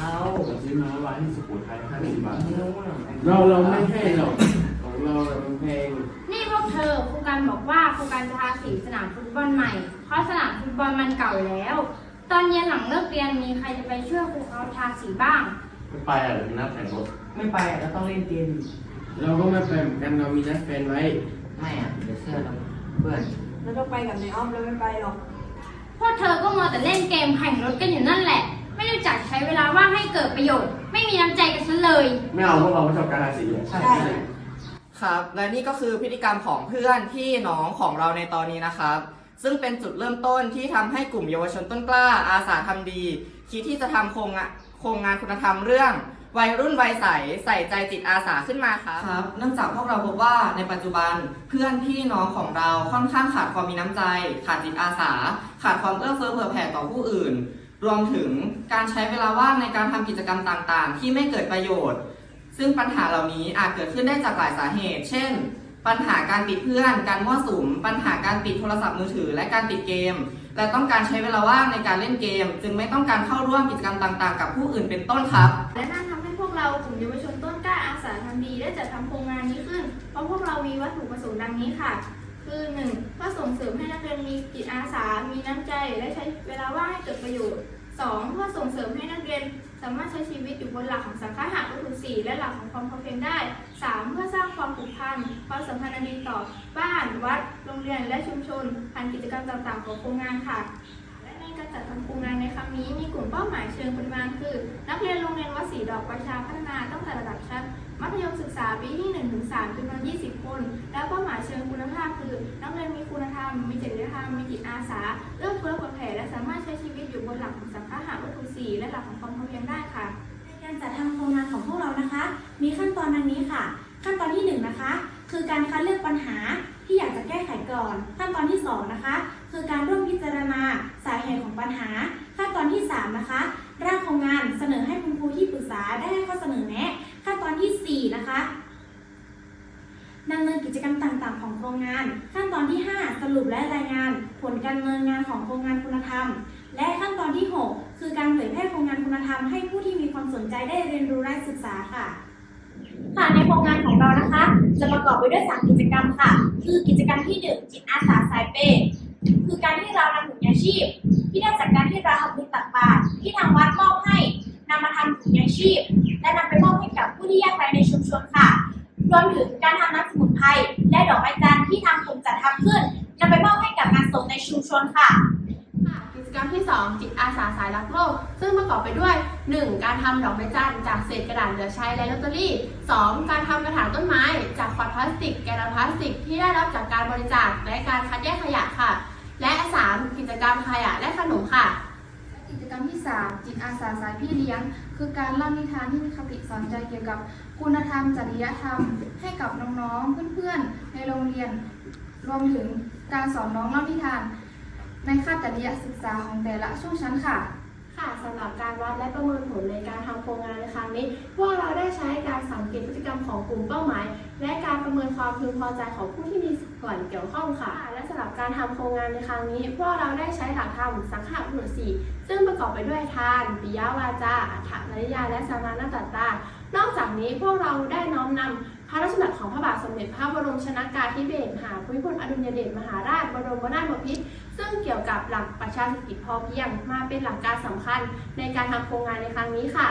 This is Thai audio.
เราซื้อมาร้านที่สุโขทัยห้าสิบบาทเราเราไม่ให้หรอกของเราอะมันแพงนี่พวกเธอครูการบอกว่าครูการจะทาสีสนามฟุตบอลใหม่ เพราะสนามฟุตบอลมันเก่าแล้ว ตอนเย็นหลังเลิกเรียนมีใครจะไปช่วยครูเขาทาสีบ้าง ไม่ไปอะเดี๋ยวนัดแข่งรถไม่ไปอะเราต้องเล่นเกมเราก็ไม่ไปเหมือนกันเรามีนัดแฟนไว้ ไม่อะเดี๋ยวเสื้อเราเพื่อนเราต้องไปกับนายอ้อมเราไม่ไปหรอก พวกเธอก็มัวแต่เล่นเกมแข่งรถกันอยู่นั่นแหละไม่ รู้จักใช้เวลาว่างให้เกิดประโยชน์ ไม่มีน้ำใจกับฉันเลย ไม่เอาพวกเราไม่ชอบการทาสีอะใช่ ครับ และนี่ก็คือพฤติกรรมของเพื่อนพี่น้องของเราในตอนนี้นะครับ ซึ่งเป็นจุดเริ่มต้นที่ทำให้กลุ่มเยาวชนต้นกล้า อาสาทำดี คิดที่จะทำโครงงานโครงงานคุณธรรมเรื่อง วัยรุ่นวัยใสใส่ใจจิตอาสาขึ้นมาครับ ครับเนื่องจากพวกเราพบว่าในปัจจุบันเพื่อนพี่น้องของเราค่อนข้างขาดความมีน้ำใจ ขาดจิตอาสา ขาดความเอื้อเฟื้อเผื่อแผ่ต่อผู้อื่น รวมถึงการใช้เวลาว่างในการทำกิจกรรมต่างๆ ที่ไม่เกิดประโยชน์ ซึ่งปัญหาเหล่านี้อาจเกิดขึ้นได้จากหลายสาเหตุ เช่น ปัญหาการปิดเพื่อน การมั่วสุม ปัญหาการปิดโทรศัพท์มือถือ และการติดเกม และต้องการใช้เวลาว่างในการเล่นเกม จึงไม่ต้องการเข้าร่วมกิจกรรมต่างๆ กับผู้อื่นเป็นต้นครับและนั่นทำให้พวกเรากลุ่มเยาวชนต้นกล้าอาสาทำดีได้จัดทำโครงงานนี้ขึ้น เพราะพวกเรามีวัตถุประสงค์ดังนี้ค่ะ คือ 1. เพื่อส่งเสริมให้นักเรียนมีจิตอาสา มีน้ำใจ และใช้เวลาว่างให้เกิดประโยชน์ 2. เพื่อส่งเสริมให้นักเรียนสามารถใช้ชีวิตอยู่บนหลักของสังฆะหะวัตถุสี่และหลักของความพอเพียงได้ 3. เพื่อสร้างความผูกพันความสัมพันธ์อันดีต่อบ้าน วัด โรงเรียน และชุมชนผ่านกิจกรรมต่างๆ ของโครงงานค่ะ และในการจัดทำโครงงาน นี้มีกลุ่มเป้าหมายเชิงปริมาณคือ นักเรียนโรงเรียนวัดศรีดอกประชาพัฒนาตั้งแต่ระดับชั้นมัธยมศึกษาปีที่1ถึง3จำนวน 20 คน และเป้าหมายเชิงคุณภาพคือ นักเรียนมีคุณธรรม มีจริยธรรม มีจิตอาสาเอื้อเฟื้อเผื่อแผ่และสามารถใช้ชีวิตอยู่บนหลักของสังฆะหาวัตถุสี่และหลักของความพอเพียงได้ค่ะ ในการจัดทำโครงงานของพวกเรานะคะ มีขั้นตอนดังนี้ค่ะ ขั้นตอนที่1นงนะคะ คือการคัดเลือกปัญหา ก่อน ขั้นตอนที่ 2 นะคะ คือการร่วมพิจารณาสาเหตุของปัญหา ขั้นตอนที่ 3 นะคะ ร่างโครงงานเสนอให้คุณครูที่ปรึกษาได้ให้ข้อเสนอแนะ ขั้นตอนทีสี่ 4 นะคะดำเนินกิจกรรมต่างๆ ของโครงงาน ขั้นตอนที่ 5 สรุปและรายงาน ผลการดำเนินงานของโครงงานคุณธรรม และขั้นตอนที่ 6 คือการเผยแพร่โครงงานคุณธรรมให้ผู้ที่มีความสนใจได้เรียนรู้และศึกษาค่ะ นะคะ จะประกอบไปด้วย3กิจกรรมค่ะ คือกิจกรรมที่ 1 จิตอาสาสายเปคือการที่เรานำถุงยางชีพ ที่ได้จากการที่เราทำบุญตักบาตรที่ทางวัดมอบให้นำมาทำถุงยางชีพ และนำไปมอบให้กับผู้ที่ยากไร้ในชุมชนค่ะรวมถึงการทำน้ำสมุนไพรและดอกไม้จันทร์ที่ทางกลุ่มจัดทำขึ้นนำไปมอบให้กับงานศพในชุมชนค่ะ จกรรมที่ 2 จิตอาสาสายรักโลก ซึ่งประกอบไปด้วย 1. การทำดอกไม้จันทร์จากเศษกระดาษเหลือใช้และลอตเตอรี่ 2. การทำกระถางต้นไม้ จากขวดพลาสติก แกนลอนพลาสติก ที่ได้รับจากการบริจาคและการคัดแยกขยะค่ะ และ 3. กิจกรรมขยะและขนมค่ะกิจกรรมที่ 3 จิตอาสาสายพี่เลี้ยง คือการเล่านิทานที่มีคติสอนใจเกี่ยวกับคุณธรรม จริยธรรม ให้กับน้องๆ เพื่อนๆ ในโรงเรียน รวมถึงการสอนน้องเล่านิทาน ในคาบจริยศึกษาของแต่ละช่วงชั้นค่ะ ค่ะสำหรับการวัดและประเมินผลในการทำโครงงานในครั้งนี้ พวกเราได้ใช้การสังเกตพฤติกรรมของกลุ่มเป้าหมาย และการประเมินความพึงพอใจของผู้ที่มีส่วนเกี่ยวข้องค่ะ และสำหรับการทำโครงงานในครั้งนี้ พวกเราได้ใช้หลักธรรมสังฆะวัตถุสี่ซึ่งประกอบไปด้วยทานปิยวาจาอัฏฐนริยาและสามานาตตานอกจากนี้พวกเราได้น้อมนำ ระบาทสมเด็จพระบรมชนกาธิเบศรมหาภูมิพลอดุลยเดชมหาราชบรมนาถบพิตรซึ่งเกี่ยวกับหลักประชาธิปไตยพอเพียงมาเป็นหลักการสำคัญในการทำโครงงานในครั้งนี้ค่ะ